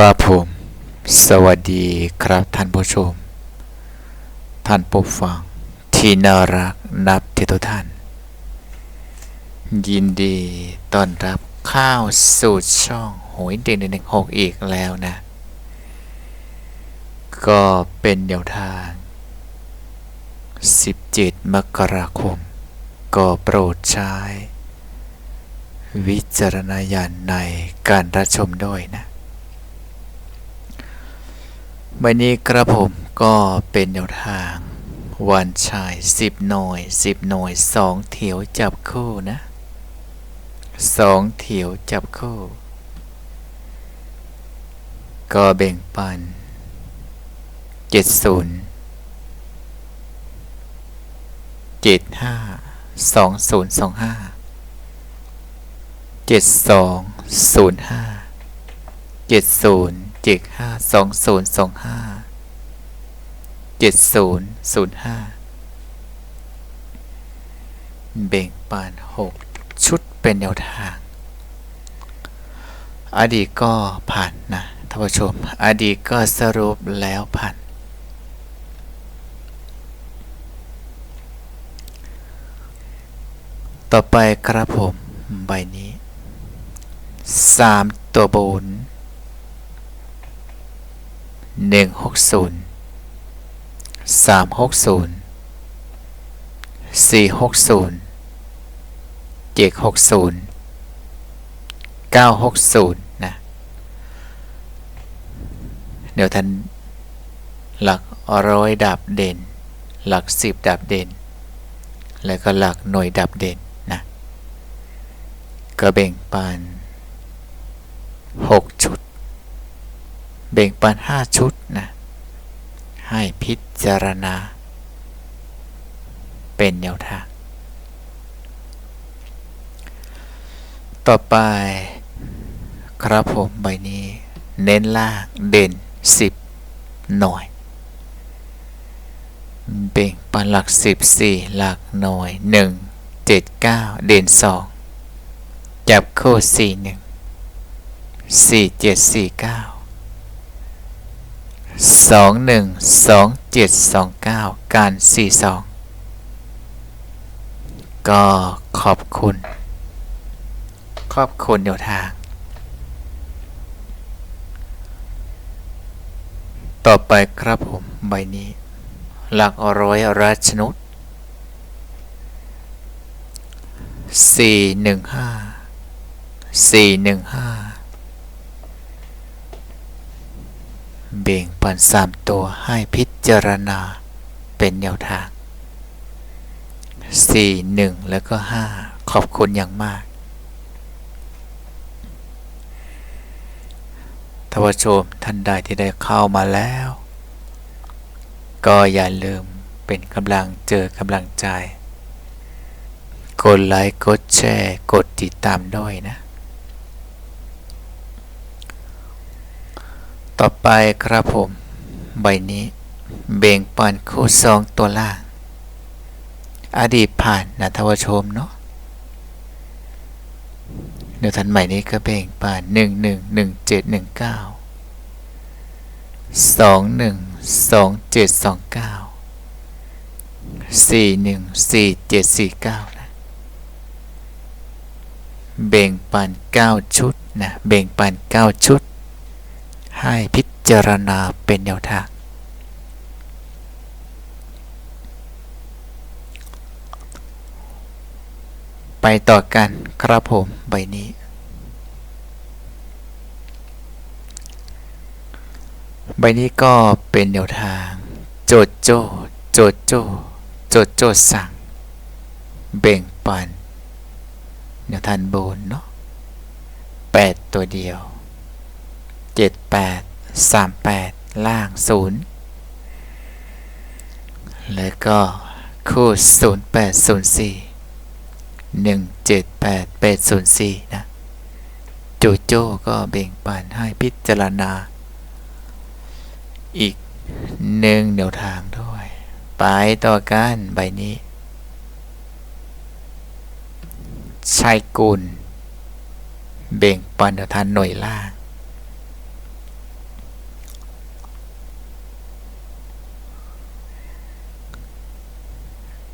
ครับผม สวัสดีครับท่านผู้ชม ท่านผู้ฟัง ที่น่ารักนับที่ทุกท่าน ยินดีต้อนรับข้าวสู่ช่องหวยเด็กหนึ่งหกอีกแล้วนะ ก็เป็นเดียวทาง 17 มกราคม ก็โปรดใช้ วิจารณญาณในการรับชมด้วยนะ วันนี้กระผมก็เป็นแนวทาง วันชายสิบหน่อยสิบหน่อยสองเถียวจับคู่นะสองเถียวจับคู่ ก็แบ่งปันเจ็ดศูนย์เจ็ดห้าสองศูนย์สองห้าเจ็ดศูนย์ห้าเจ็ดศูนย์ห้าสองศูนย์สองห้าเจ็ดศูนย์ศูนย์ห้าแบ่งปันหกชุดเป็นแนวทาง อดีตก็ผ่านนะท่านผู้ชม อดีตก็สรุปแล้วผ่านต่อไปครับผม ใบนี้สามตัวบน หนึ่งหกศูนย์สามหกศูนย์สี่หกศูนย์เจ็ดหกศูนย์เก้าหกศูนย์นะเดี๋ยวท่านหลักร้อยดับเด่น หลักสิบดับเด่น แล้วก็หลักหน่วยดับเด่นนะก็แบ่งปันหกชุด แบ่งปันห้าชุดนะให้พิจารณา เป็นแนวทาง ต่อไป ครับผมใบนี้ เน้นลางเด่น 10 หน่วยเบ่งปันหลัก 14 หลักหน่วย 1 7 9 เด่น 2 จับโคู่4 1 4 7 4 9 2 1 2 7 2 9 การ 42 ก็ขอบคุณ ขอบคุณเดี๋ยวทาง ต่อไปครับผม ใบนี้ หลักร้อยราชนุษ415 415 บ่งปันสามตัวให้พิจารณาเป็นแนวทางสี่หนึ่งแล้วก็ห้าขอบคุณอย่างมากทวชมท่านใดที่ได้เข้ามาแล้ว ก็อย่าลืมเป็นกำลังเจอกำลังใจ กดไลค์ กดแชร์ กดติดตามด้วยนะ ต่อไปครับผม ใบนี้ เบ่งปันคู่สองตัวล่าง อดีตผ่านนะทวชมเนาะเดี๋ยวทันใหม่นี้ก็เบ่งปันหนึ่งหนึ่งหนึ่งเจ็ดหนึ่งเก้าสองหนึ่งสองเจ็ดสองเก้าสี่หนึ่งสี่เจ็ดสี่เก้านะเบ่งปันเก้าชุดนะเบ่งปันเก้าชุด ให้พิจารณาเป็นแนวทาง ไปต่อกันครับผมใบนี้ ใบนี้ก็เป็นแนวทาง โจดโจโจดโจโจดโจสั่ง เบ่งปันแนวทางบนเนาะแปดตัวเดียว เจ็ดแปดสามแปดล่างศูนย์แล้วก็คู่ศูนย์แปดศูนย์สี่หนึ่งเจ็ดแปดแปดศูนย์สี่นะ โจโจ้ก็เบ่งปันให้พิจารณา อีกหนึ่งแนวทางด้วย ไปต่อกันใบนี้ชัยกุล เบ่งปันแนวทางหน่วยล่าง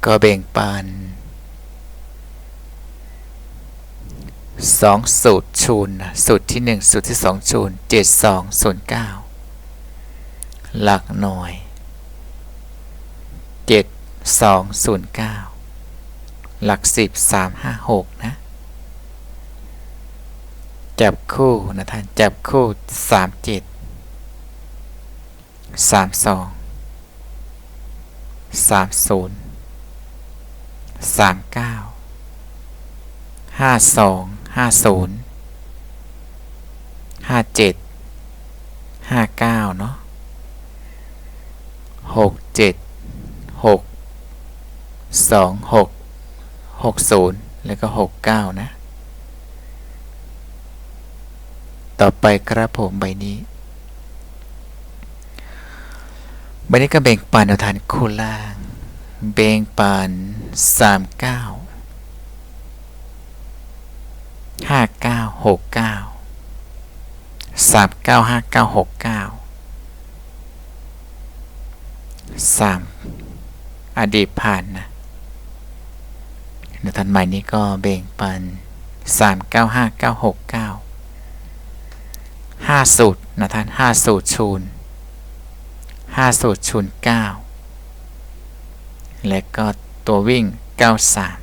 ก็แบ่งปันสองสูตรชูนนะสูตรที่หนึ่งสูตรที่สองชูนเจ็ดสองศูนย์เก้าหลักหน่วยเจ็ดสองศูนย์เก้าหลักสิบสามห้าหกนะ จับคู่นะท่าน จับคู่สามเจ็ดสามสองสามศูนย์ สามเก้าห้าสองห้าศูนย์ห้าเจ็ดห้าเก้าเนาะหกเจ็ดหกสองหกหกศูนย์แล้วก็หกเก้านะ ต่อไปครับผมใบนี้ใบนี้ก็แบ่งปันเอาทานคู่ล่าง แบ่งปัน สามเก้าห้าเก้าหกเก้าสามเก้าห้าเก้าหกเก้าสามอดีตผ่านนะในทันใหม่นี้ก็แบ่งปันสามเก้าห้าเก้าหกเก้าห้าสูตรนะท่านห้าสูตรชูนห้าสูตรชูนเก้าและก็ ตัววิ่งเก้าสาม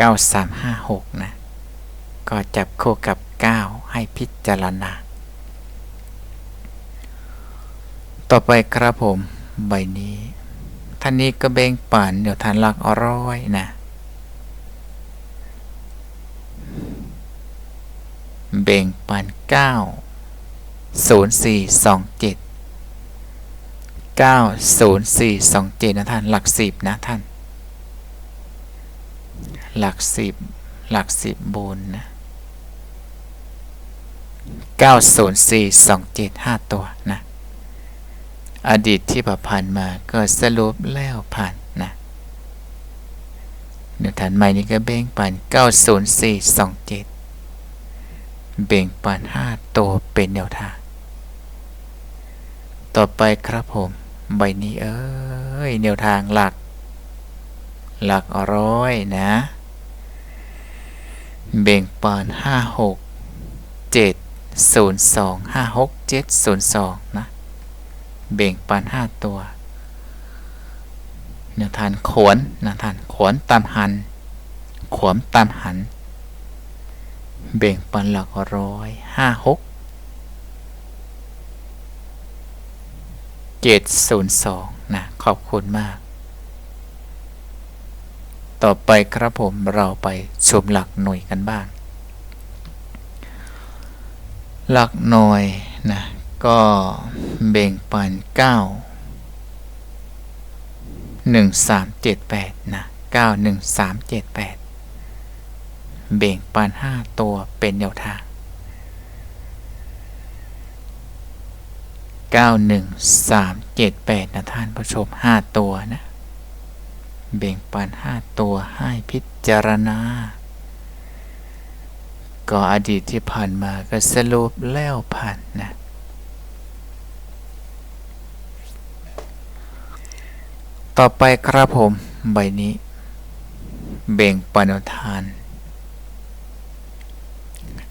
9356 นะ ก็จับคู่กับ 9 ให้พิจารณา ต่อไปครับผม ใบนี้ ท่านนี้ก็เบ่งปันเดี๋ยวทานหลักร้อยนะ เบ่งปัน90427 0 4 2 7 9 0 4 2 7นะท่าน หลัก10นะท่าน หลักสิบหลักสิบบนนะเก้าศูนย์สี่สองเจ็ดห้าตัวนะ อดีตที่ผ่านมาก็สรุปแล้วผ่านนะเดี๋ยวฐานใหม่นี้ก็เบ่งปันเก้าศูนย์สี่สองเจ็ดเบ่งปันห้าตัวเป็นแนวทางต่อไปครับผม ใบนี้เอ้ยแนวทางหลัก หลักร้อยนะ เบ่งปานห้าหกเจ็ดศูนย์สองห้าหกเจ็ดศูนย์สองนะ เบ่งปานห้าตัวเนื้อทานขวนแนะทานขวนตามหัน ขวมตามหัน เบ่งปันหลักร้อยห้าหก เจ็ดศูนย์สองนะ ขอบคุณมาก ต่อไปครับผมเราไปชมหลักหน่วยกันบ้าง หลักหน่วยนะ ก็เบ่งปัน 9 1 3 7 8 นะ 9 1 3 7 8เบ่งปัน 5 ตัวเป็นแนวทาง 9 1 3 7 8 นะท่านผู้ชม 5 ตัวนะแบ่งปันห้าตัวให้พิจารณา ก็อดีตที่ผ่านมาก็สรุปแล้วผ่านนะต่อไปครับผมใบนี้ เบ่งปันทาน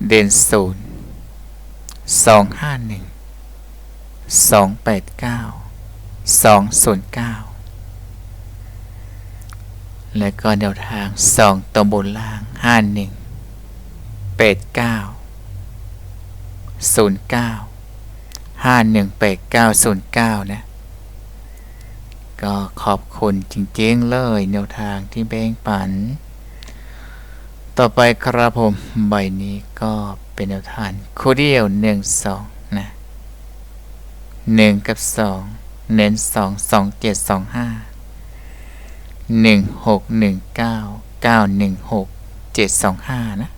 เด่นศูนย์สองห้าหนึ่ง สองแปดเก้าสองศูนย์เก้าและก็แนวทางสองตัวบนล่างห้าหนึ่งแปดเก้าศูนย์เก้าห้าหนึ่งแปดเก้าศูนย์เก้านะ ก็ขอบคุณจริงๆเลยแนวทางที่แบ่งปัน ต่อไปครับผม ใบนี้ก็เป็นแนวทางคู่เดียวหนึ่งสอง หนึ่งกับสองเน้นสองสองเจ็ดสองห้าหนึ่งหกหนึ่งเก้าเก้าหนึ่งหกเจ็ดสองห้านะ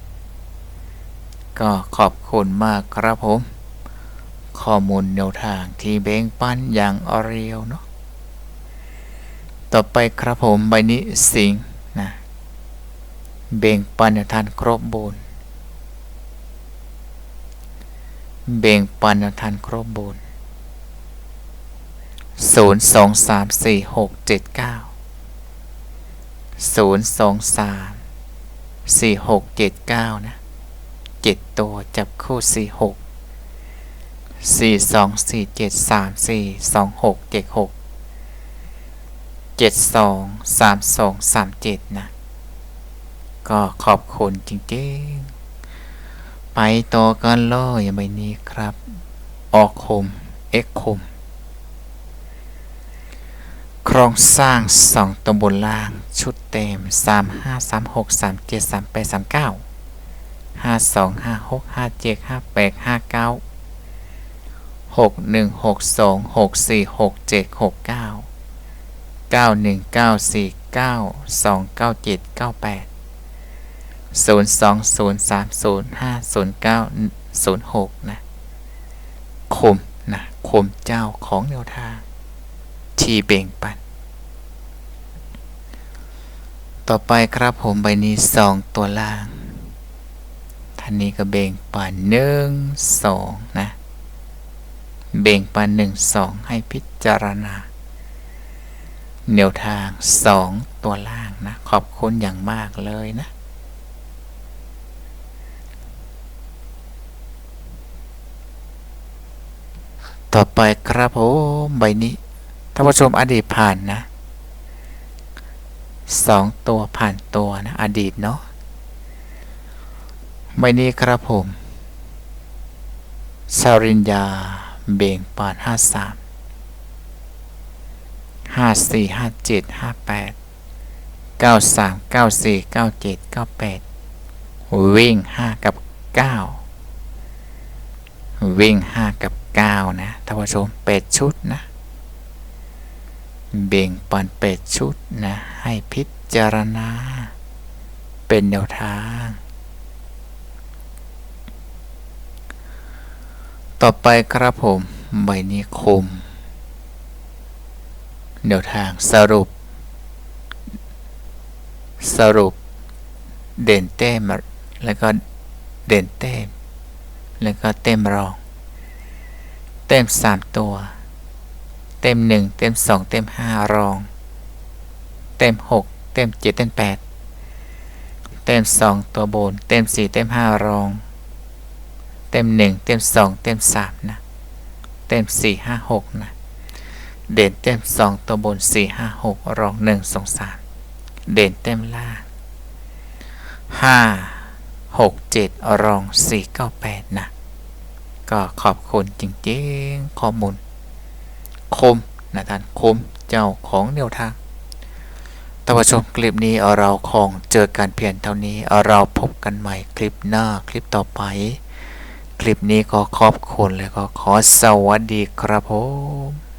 ก็ขอบคุณมากครับผม ข้อมูลแนวทางที่เบ่งปันอย่างอเรียวเนาะต่อไปครับผมใบนี้สิงนะเบ่งปันแนวทางครบบนเบ่งปันแนวทางครบบน ศูนย์สองสามสี่หกเจ็ดเก้าศูนย์สองสามสี่หกเจ็ดเก้านะเจ็ดตัวจับคู่สี่หกสี่สองสี่เจ็ดสามสี่สองหกเจ็ดหกเจ็ดสองสามสองสามเจ็ดนะ ก็ขอบคุณจริงๆ ไปต่อกันเลยใบนี้ครับ ออกคม เอ็กคม รงสร้างสองตำบลล่าง ชุดเต็ม 3 5 3 6 3 7 3 8 3 9 5 2 5 6 5 7 5 8 5 9 6 1 6 2 6 4 6 7 6 9 9 1 9 4 9 2 9 7 9 8 0 2 0 3 0 5 0 9 0 6 นะคมนะคมเจ้าของแนวทาง ที่เบ่งปัน ต่อไปครับผมใบนี้สองตัวล่างท่านนี้ก็เบ่งปันหนึ่งสองนะ เบ่งปันหนึ่งสองให้พิจารณาแนวทางสองตัวล่างนะ ขอบคุณอย่างมากเลยนะต่อไปครับผมใบนี้ท่านผู้ชมอดีตผ่านนะ สองตัวผ่านตัวนะอดีตเนาะใบนี้ครับผมสริญญาเบ่งปานห้าสามห้าสี่ห้าเจ็ดห้าแปดเก้าสามเก้าสี่เก้าเจ็ดเก้าแปดวิ่งห้ากับเก้าวิ่งห้ากับเก้านะท่านผู้ชมเป็ดชุดนะ เบ่งปันเป็ดชุดนะ ให้พิจารณา เป็นแนวทาง ต่อไปครับผม ใบนี้คม แนวทางสรุป สรุป เด่นเต้มแล้วก็เด่นเต้มแล้วก็เต็มรอง เต็มสามตัว เต็มหนึ่งเต็มสองเต็มห้ารอง เต็มหกเต็มเจ็ดเต็มแปดเต็มสองตัวบน เต็มสี่เต็มห้ารอง เต็มหนึ่งเต็มสองเต็มสามนะ เต็มสี่ห้าหกนะ เด่นเต็มสองตัวบนสี่ห้าหกรองหนึ่งสองสามเด่นเต็มล่างห้าหกเจ็ดรองสี่เก้าแปดนะ ก็ขอบคุณจริง ๆ ข้อมูล คมนะท่านคมเจ้าของแนวทางท่านผู้ชมคลิปนี้เราคงเจอการเพียนเท่านี้เราพบกันใหม่คลิปหน้าคลิปต่อไป คลิปนี้ก็ขอบคุณและก็ขอสวัสดีครับผม